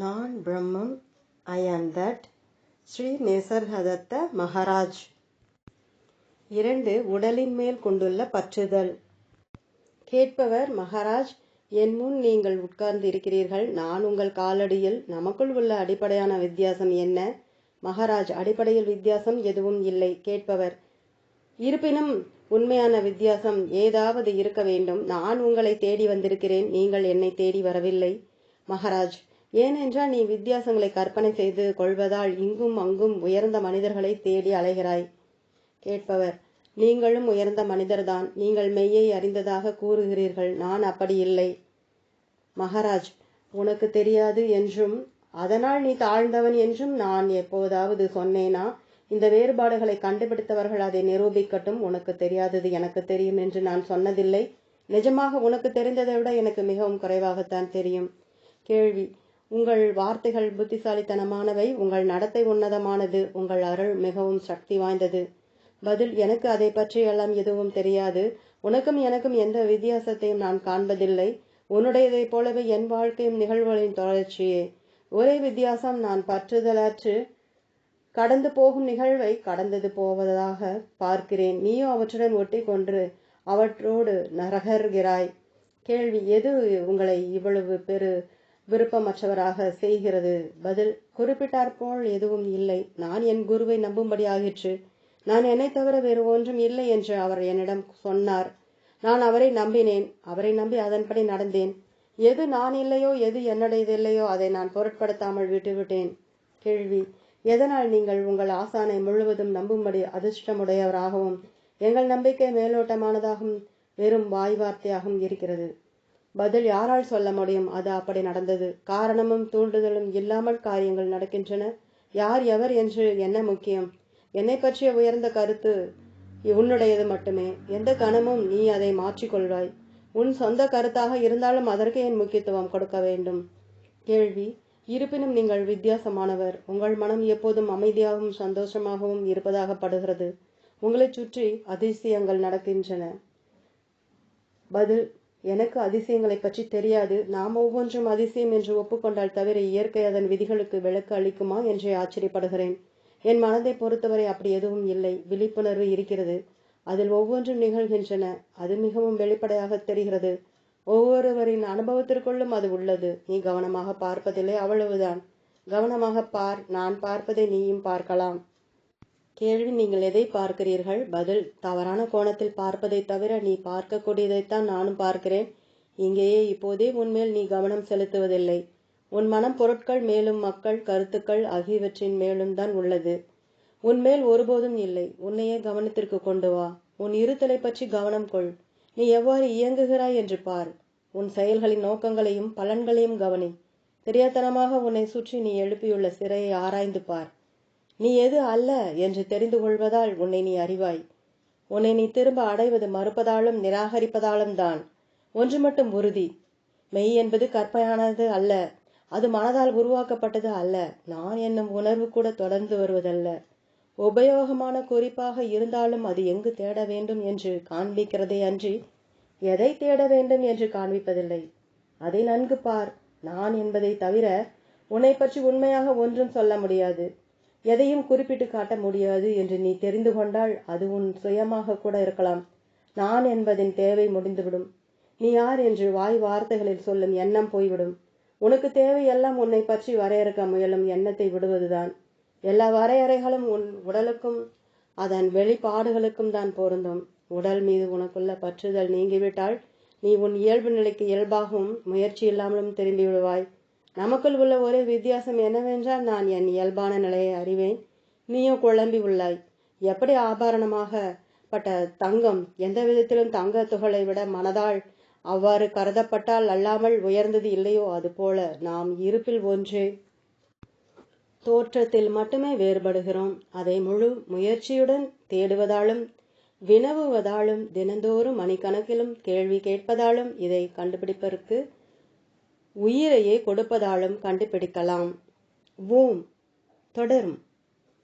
நான் பிரம்மம். ஐ ஆம் தட் ஸ்ரீ நேசர்ஹதத்த மகாராஜ். இரண்டு உடலின் மேல் கொண்டுள்ள பற்றுதல். கேட்பவர் மகாராஜ் என் முன் நீங்கள் உட்கார்ந்து இருக்கிறீர்கள் நான் உங்கள் காலடியில் நமக்குள் உள்ள அடிப்படையான வித்தியாசம் என்ன? மகாராஜ் அடிப்படையில் வித்தியாசம் எதுவும் இல்லை. கேட்பவர் இருப்பினும் உண்மையான வித்தியாசம் ஏதாவது இருக்க வேண்டும். நான் உங்களை தேடி வந்திருக்கிறேன். நீங்கள் என்னை தேடி வரவில்லை. மகாராஜ் ஏனென்றால் நீ வித்தியாசங்களை கற்பனை செய்து கொள்வதால் இங்கும் அங்கும் உயர்ந்த மனிதர்களை தேடி அலைகிறாய். கேட்பவர் நீங்களும் உயர்ந்த மனிதர்தான். நீங்கள் மெய்யை அறிந்ததாக கூறுகிறீர்கள். நான் அப்படி இல்லை. மகாராஜ் உனக்கு தெரியாது என்றும் அதனால் நீ தாழ்ந்தவன் என்றும் நான் எப்போதாவது சொன்னேனா? இந்த வேறுபாடுகளை கண்டுபிடித்தவர்கள் அதை நிரூபிக்கட்டும். உனக்கு தெரியாதது எனக்கு தெரியும் என்று நான் சொன்னதில்லை. நிஜமாக உனக்கு தெரிந்ததை விட எனக்கு மிகவும் குறைவாகத்தான் தெரியும். கேள்வி உங்கள் வார்த்தைகள் புத்திசாலித்தனமானவை உங்கள் நடத்தை உன்னதமானது உங்கள் அருள் மிகவும் சக்தி வாய்ந்தது பதில் எனக்கு அதை பற்றி எல்லாம் எதுவும் தெரியாது. உனக்கும் எனக்கும் எந்த வித்தியாசத்தையும் நான் காண்பதில்லை. உன்னுடையதைப் போலவே என் வாழ்க்கையும் நிகழ்வுகளின் தொடர்ச்சியே. ஒரே வித்தியாசம் நான் பற்றுதலற்று கடந்து போகும் நிகழ்வை கடந்தது போவதாக பார்க்கிறேன். நீயோ அவற்றுடன் ஒட்டி கொன்று அவற்றோடு நரகர்கிறாய் கேள்வி எது உங்களை இவ்வளவு பெரு விருப்பமற்றவராக செய்கிறது. பதில் குறிப்பிட்டாற்போல் எதுவும் இல்லை. நான் என் குருவை நம்பும்படி ஆகிற்று நான் என்னை தவிர வேறு ஒன்றும் இல்லை என்று அவர் என்னிடம் சொன்னார். நான் அவரை நம்பினேன். அவரை நம்பி அதன்படி நடந்தேன். எது நான் இல்லையோ எது என்னுடையது இல்லையோ அதை நான் பொருட்படுத்தாமல் விட்டுவிட்டேன். கேள்வி. எதனால் நீங்கள் உங்கள் ஆசானை முழுவதும் நம்பும்படி அதிர்ஷ்டமுடையவராகவும் எங்கள் நம்பிக்கை மேலோட்டமானதாகவும் வெறும் வாய் வார்த்தையாகவும் இருக்கிறது? பதில் யாரால் சொல்ல முடியும்? அது அப்படி நடந்தது. காரணமும் தூண்டுதலும் இல்லாமல் காரியங்கள் நடக்கின்றன. யார் எவர் என்று என்ன முக்கியம்? என்னை பற்றிய உயர்ந்த கருத்து உன்னுடையது மட்டுமே. எந்த கணமும் நீ அதை மாற்றிக்கொள்வாய். உன் சொந்த கருத்தாக இருந்தாலும் அதற்கு என் முக்கியத்துவம் கொடுக்க வேண்டும். கேள்வி. இருப்பினும் நீங்கள் வித்தியாசமானவர். உங்கள் மனம் எப்போதும் அமைதியாகவும் சந்தோஷமாகவும் இருப்பதாக படுகிறது. உங்களை சுற்றி அதிசயங்கள் நடக்கின்றன. பதில். எனக்கு அதிசயங்களை பற்றி தெரியாது. நாம் ஒவ்வொன்றும் அதிசயம் என்று ஒப்புக்கொண்டால் தவிர இயற்கை அதன் விதிகளுக்கு விளக்கு அளிக்குமா என்றே ஆச்சரியப்படுகிறேன். என் மனதை பொறுத்தவரை அப்படி எதுவும் இல்லை. விழிப்புணர்வு இருக்கிறது. அதில் ஒவ்வொன்றும் நிகழ்கின்றன. அது மிகவும் வெளிப்படையாக தெரிகிறது. ஒவ்வொருவரின் அனுபவத்திற்குள்ளும் அது உள்ளது. நீ கவனமாக பார்ப்பதில்லை அவ்வளவுதான். கவனமாக பார். நான் பார்ப்பதை நீயும் பார்க்கலாம். கேள்வி நீங்கள் எதை பார்க்கிறீர்கள்? பதில் தவறான கோணத்தில் பார்ப்பதை தவிர நீ பார்க்கக்கூடியதைத்தான் நானும் பார்க்கிறேன். இங்கேயே இப்போதே உன்மேல் நீ கவனம் செலுத்துவதில்லை. உன் மனம் பொருட்கள் மேலும் மக்கள் கருத்துக்கள் ஆகியவற்றின் மேலும் தான் உள்ளது. உன்மேல் ஒருபோதும் இல்லை. உன்னையே கவனத்திற்கு கொண்டு வா. உன் இருத்தலை பற்றி கவனம் கொள். நீ எவ்வாறு இயங்குகிறாய் என்று பார். உன் செயல்களின் நோக்கங்களையும் பலன்களையும் கவனி. தெரியாத்தனமாக உன்னை சுற்றி நீ எழுப்பியுள்ள சிறையை ஆராய்ந்து பார். நீ எது அல்ல என்று தெரிந்து கொள்வதால் உன்னை நீ அறிவாய். உன்னை நீ திரும்ப அடைவது மறுப்பதாலும் நிராகரிப்பதாலும் தான். ஒன்று மட்டும் உறுதி. மெய் என்பது கற்பனையானது அல்ல. அது மனதால் உருவாக்கப்பட்டது அல்ல. நான் என்னும் உணர்வு கூட தொடர்ந்து வருவதல்ல. உபயோகமான குறிப்பாக இருந்தாலும் அது எங்கு தேட வேண்டும் என்று காண்பிக்கிறதே அன்றி எதை தேட வேண்டும் என்று காண்பிப்பதில்லை. அதை நன்கு பார். நான் என்பதை தவிர உன்னை பற்றி உண்மையாக ஒன்றும் சொல்ல முடியாது. எதையும் குறிப்பிட்டு காட்ட முடியாது என்று நீ தெரிந்து கொண்டால் அது உன் சுயமாக கூட இருக்கலாம். நான் என்பதின் தேவை முடிந்துவிடும். நீ யார் என்று வாய் வார்த்தைகளில் சொல்லும் எண்ணம் போய்விடும். உனக்கு தேவையெல்லாம் உன்னை பற்றி வரையறுக்க முயலும் எண்ணத்தை விடுவதுதான். எல்லா வரையறைகளும் உன் உடலுக்கும் அதன் வெளிப்பாடுகளுக்கும் தான் பொருந்தும். உடல் மீது உனக்குள்ள பற்றுதல் நீங்கிவிட்டால் நீ உன் இயல்பு நிலைக்கு இயல்பாகவும் முயற்சி இல்லாமலும் திரும்பி விடுவாய் நமக்குள் உள்ள ஒரே வித்தியாசம் என்னவென்றால் நான் என் இயல்பான நிலையை அறிவேன். நீயும் குழம்பி உள்ளாய். எப்படி ஆபரணமாக பட்ட தங்கம் எந்த விதத்திலும் தங்க துகளை விட மனதால் அவ்வாறு கருதப்பட்டால் அல்லாமல் உயர்ந்தது இல்லையோ? அதுபோல நாம் இருப்பில் ஒன்றே. தோற்றத்தில் மட்டுமே வேறுபடுகிறோம். அதை முழு முயற்சியுடன் தேடுவதாலும் வினவுவதாலும் தினந்தோறும் மணிக்கணக்கிலும் கேள்வி கேட்பதாலும் இதை கண்டுபிடிப்பதற்கு உயிரையே கொடுப்பதாலும் கண்டுபிடிக்கலாம். ஓம். தொடரும்.